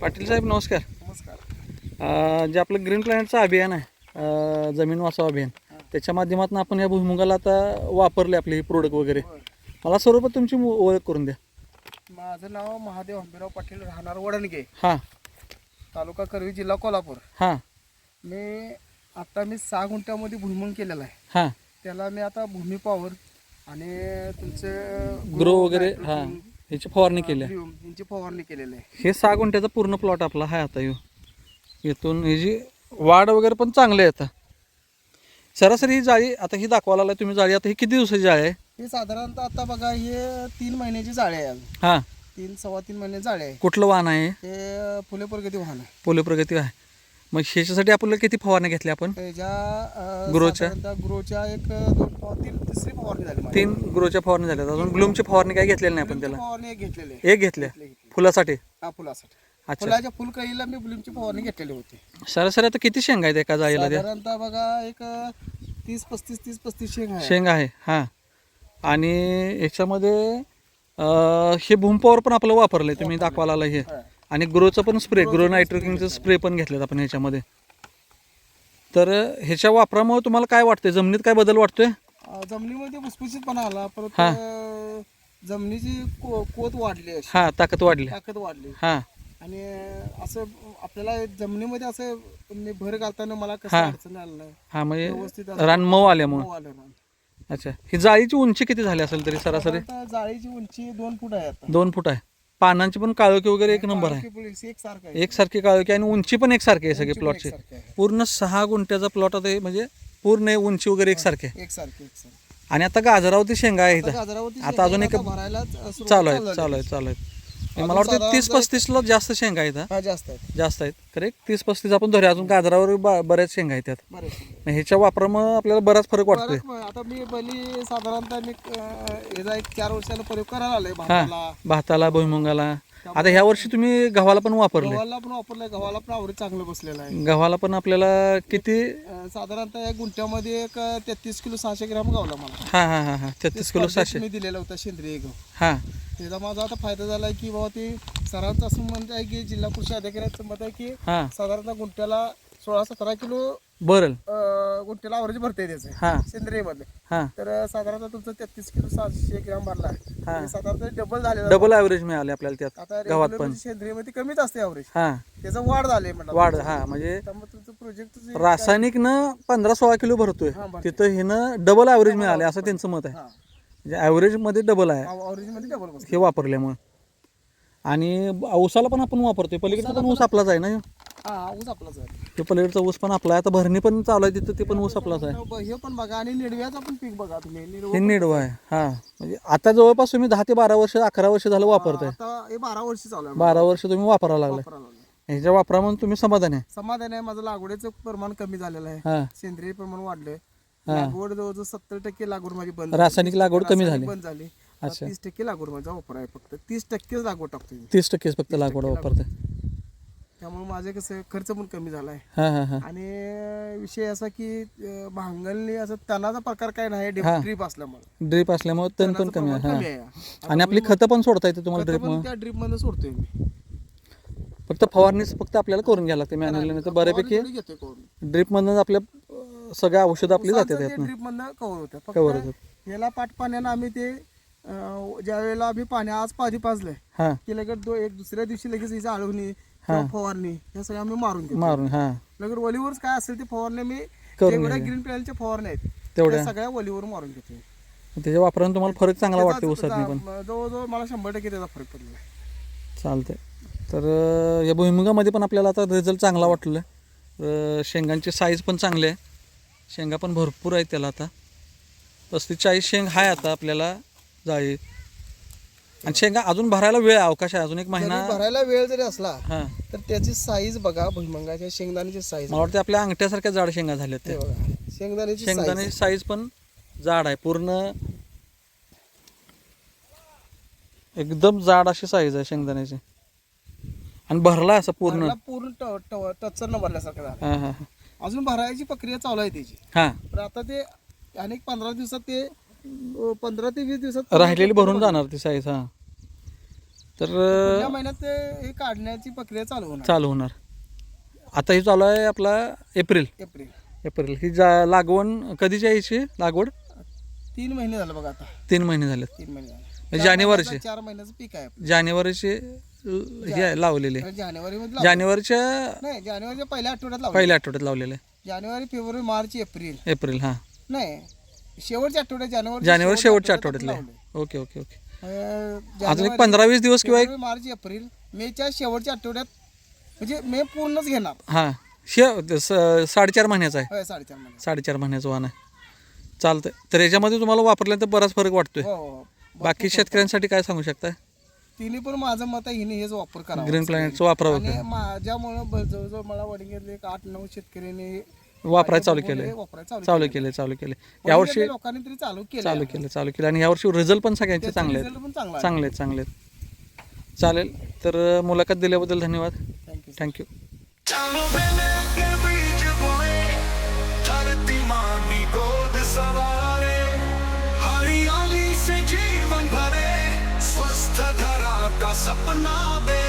पाटील साहेब नमस्कार. नमस्कार. अं, जे आपलं ग्रीन प्लॅनेटचं अभियान आहे जमीन वाचव अभियान त्याच्या माध्यमातून आपण या भुईमुगाला आता वापरले आपले प्रोडक्ट वगैरे. मला सर्वप्रथम तुमची मु- ओळख करून द्या. माझं नाव महादेव हंबीराव पाटील राहणार वडणगे. हां. तालुका करवी जिल्हा कोल्हापूर. हां. मी आता मी सहा गुंठ्यामध्ये भुईमुंग केलेला आहे. हां. त्याला मी आता भूमी पॉवर आणि तुमचे ग्रो वगैरे हां. ह्याची फवारणी केली आहे. यांची फवारणी केलेली आहे. हे सहा गुंठ्याचा पूर्ण प्लॉट आपला आहे आता ह्यो इथून ह्याची वाढ वगैरे पण चांगली आहे आता. सरासरी ही जाळी आता ही दाखवायला लागलाय तुम्ही जाळी. आता ही किती दिवसाची जाळी आहे? हे साधारणतः आता बघा हे तीन महिन्याची जाळे आहे अजून. हां. तीन सव्वा तीन महिने जाळे आहे. कुठलं वाहन आहे हे? फुले प्रगती वाहन आहे. पोलिओ प्रगती आहे मग ह्याच्यासाठी आपल्याला किती फवारणी घेतली आपण? त्याच्या ग्रोच्या? ग्रोच्या एक दोन तीन तिसरी फवारणी झाली माझी. तीन ग्रोच्या फवारणी झाल्यात अजून ग्लूमची फवारणी काय घेतलेली नाही आपण त्याला? फवारणी एक घेतलेली आहे. एक घेतल्या फुलासाठी? हा फुलासाठी. अच्छा. फुलाच्या फुलकळीला मी ब्लूमची फवारणी घेतलेली होती. सरासरी आता किती शेंगा आहेत एका जाळीला त्या? साधारणतः बघा एक तीस पस्तीस तीस पस्तीस शेंग आहे शेंगा आहे हां. आणि याच्यामध्ये अं, हे भूमपॉवर पण आपलं वापरलंय तुम्ही दाखवायला आलं हे. हा. आणि ग्रोचं पण स्प्रे ग्रो नायट्रोकिनचं स्प्रे पण घेतलेत आपण ह्याच्यामध्ये. तर ह्याच्या वापरामुळे तुम्हाला काय वाटतंय? जमिनीत काय बदल वाटतोय? जमिनीमध्ये भुसभुशीतपणा आला परत हा. जमिनीची को- कोत वाढली अशी. हां ताकद वाढली. ताकद वाढली. हां. आणि असं आपल्याला जमिनीमध्ये असं मी भर घालताना मला कसं हा. अडचण आलं नाही. हां म्हणजे व्यवस्थित असं रान मऊ आल्यामुळं. मऊ आलं. अच्छा. ही जाळीची उंची किती झाली असेल तरी सरासरी? साधारणतः जाळीची उंची दोन फूट आहे आता. दोन फूट आहे. पानांची पण काळोखी वगैरे एक नंबर आहे एक सारखं आहे एकसारखी काळोखी आणि उंची पण एकसारखी आहे सगळे उंची पण प्लॉटची एकसारखी आहे. पूर्ण सहा गुंठ्याचा प्लॉट आता हे म्हणजे पूर्ण हे उंची वगैरे एकसारखे आहे. आणि आता गाजरावरती शेंगा आहे आता इथं गाजरावरती आता अजून एक भरायला चालू आहे. चालू आहे चालू आहे मला वाटतं तीस पस्तीसला जास्त शेंगा आहेत हा. जास्त आहे जास्त आहेत. करेक्ट तीस पस्तीस आपण धरूया. अजून गाजरावर बऱ्याच शेंगा आहेत त्यात. मग ह्याच्या वापरामुळे आपल्याला बराच फरक वाटतोय. आता मी पहिली साधारणतः मी एक चार वर्षाला प्रयोग करायला आलोय भाताला. भाताला भुईमुगाला. आता ह्या वर्षी तुम्ही गव्हाला पण वापरले. गव्हाला पण वापरलंय. गव्हाला पण आवडी चांगलं बसलेलं आहे. गव्हाला पण आपल्याला किती? अं, साधारणतः एक गुंठ्यामध्ये एक तेहतीस किलो सहाशे ग्राम गावला मला. हा हा हा हा. तेहतीस किलो स्पर्धेत सहाशे. मी दिलेला होता सेंद्रिय गहू. हा. त्याचा माझा आता फायदा झाला की बाबा ते सरांचं असं म्हणत आहे की जिल्हा कृषी अधिकाऱ्याचं मत आहे की हा. साधारणतः गुंठ्याला सोळा सतरा किलो बरं. अं, गुंठ्याला आवरेज भरते त्याचं. हा. सेंद्रिय मधले. हा. तर साधारणतः तुमचं तेहतीस किलो सातशे ग्राम भरला. हा. म्हणजे साधारणतः डबल झालेला डबल ॲव्हरेज मिळाले आपल्याला त्यात गावात regular पण. सेंद्रियमध्ये कमीच असते अवरेज हा. त्याचं वाढ झाले वाढ हा म्हणजे त्यामुळे तुमचं प्रोजेक्ट रासायनिक न पंधरा सोळा किलो भरतोय. हा, भरतोय. तिथं हिनं डबल ॲव्हरेज मिळाले असं त्यांचं मत आहे. हा. म्हणजे ॲव्हरेजमध्ये डबल आहे. अवरेजमध्ये डबल बसते हे वापरल्यामुळे. आणि ऊसाला पण आपण वापरतोय. पलीकडचा पण ऊस आपलाच आहे ना? ह्यो? हा ऊस आपलाच आहे. ते पलीकडचा ऊस पण आपला आहे. आता भरणी पण चालू आहे तिथं ते पण ऊस आपलाच आहे. हे पण बघा. आणि निडव्याचं पण पीक बघा तुम्ही. हे निडवं निडवा आहे. हा. म्हणजे आता जवळपास तुम्ही दहा ते बारा वर्ष अकरा वर्ष झालं वापरताय. आता हे बारा वर्ष चालू आहे. बारा वर्ष तुम्ही वापरायला लागलाय. वापरायला लागलोय. ह्याच्या तुम्ही समाधान आहे. समाधान आहे. माझं लागवडीचं प्रमाण कमी झालेलं आहे. हा. सेंद्रिय प्रमाण वाढलंय. लागवड जवळजवळ सत्तर टक्के लागवड माझी बंद रासायनिक लागवड कमी झाली. बंद झाली. तीस टक्के लागवड माझा वापर आहे फक्त. तीस टक्केच लागवड टाकतो मी. तीस टक्केच फक्त लागवड वापरताय. त्यामुळे माझे कसं खर्च पण कमी झाला आहे हा हा हा. आणि विषय असा की अं, भांगलणी असं तणाचा प्रकार काय नाही. ड्रीप असल्यामुळे. ड्रीप असल्यामुळे तण पण कमी आहे कमी हा आणि आपली खतं पण सोडता येते तुम्हाला खतं ड्रीप त्या ड्रीपमध्ये सोडतोय मी. फक्त फवारणीच फक्त आपल्याला करून घ्यायला लागते मॅन्युअली नाही तर बऱ्यापैकी थोडी घेतोय करून. ड्रीप मधून आपल्या अं, सगळ्या औषधं आपली जातात यातनं. ड्रीप मधनं कव्हर होतं Cover फक्त होतात. याला पाण्यानं आम्ही ते अं, ज्या वेळेला आम्ही पाणी आज पाणी पाजलंय हा. की लगेच दो एक दुसऱ्या दिवशी लगेच हिची आळवणी किंवा फवारणी हे सगळं आम्ही मारून घेतो. मारून हा. लगेच वलीवर काय असेल ते फवारणी मी करून जेवढ्या. ग्रीन पॅलच्या फवारण्या आहेत तेवढ्या. त्या सगळ्या वलीवर मारून घेतो. त्याच्या वापराने तुम्हाला फरक चांगला वाटतो त्याचा- पण. जवळजवळ मला शंभर टक्के त्याचा फरक पडलेला आहे. चालतंय. तर अं, या भुईमुगामध्ये पण आपल्याला आता रिझल्ट चांगला वाटलेला आहे शेंगांची साईज पण चांगली आहे. शेंगा पण भरपूर आहेत त्याला आता. पस्तीस चाळीस शेंग आहे आता आपल्याला जाळी आणि शेंगा अजून भरायला वेळ आहे अवकाश आहे अजून एक महिना. जरी भरायला वेळ जरी असला हां. तर त्याची साईज बघा भुईमंगाच्या शेंगदाण्याची साईज मला वाटतं आपल्या अंगठ्यासारख्या जाड शेंगा झाल्या ते बघा शेंगदाण्याची. शेंगदाण्याची साईज पण जाड आहे पूर्ण एकदम जाड अशी साईज आहे शेंगदाण्याची. आणि भरला असं पूर्ण. पूर्ण ट- न भरल्यासारखं झालं. हां हां हां. अजून भरायची प्रक्रिया चालू आहे त्याची. हां. पण आता ते अनेक पंधरा दिवसात ते अं, पंधरा ते वीस दिवसात राहिलेली भरून जाणार ती साईज हां. तर महिन्यात ते हे काढण्याची प्रक्रिया चालू होणार. चालू होणार. आता ही चालू आहे आपला एप्रिल. एप्रिल. एप्रिल. ही जा लागवण कधीची आहे हिची लागवड? तीन महिने झालं बघा आता. तीन महिने झालेत. तीन महिने झाले. म्हणजे जानेवारीचे? चार महिन्याचं- पीक आहे आपलं. जानेवारीचे हे आहे लावलेले. तर जानेवारी जानेवारीच्या नाही जानेवारीच्या पहिल्या आठवड्यात लावलं पहिल्या आठवड्यात लावलेले. जानेवारी फेब्रुवारी मार्च एप्रिल. एप्रिल हां. नाही शेवटच्या आठवड्यात जानेवारी जानेवारी शेवटच्या आठवड्यातले. लावले. Okay okay okay. अजून एक पंधरा वीस दिवस किंवा एक मार्च एप्रिल मेच्या शेवटच्या आठवड्यात म्हणजे मे पूर्णच घेणार. हां शे स- साडेचार महिन्याचा आहे. होय साडेचार महिने साडेचार महिन्याचं वाहन आहे. चालतंय. तर याच्यामध्ये तुम्हाला वापरल्यानंतर बराच फरक वाटतोय. हो हो बाकी शेतकऱ्यांसाठी काय सांगू शकता तिन्ही पण माझं मत आहे हिने हेच वापर करावा. ग्रीन प्लॅनेटचं वापरावं. आणि माझ्यामुळं ब- जवळजवळ मला वडिंगेतले एक आठ नऊ शेतकऱ्यांनी वापरायला चालू वापरायला चालू केलं. केले चालू केले यावर्षी वडिंगेतल्या लोकांनी तरी चालू केलं चालू केलं चालू केलं आणि यावर्षी रिझल्ट पण सगळ्यांचे चांगले आहेत. पण चांगला चांगले आहेत चांगले आहेत. चालेल. तर मुलाखत दिल्याबद्दल धन्यवाद. थँक्यू सपना बे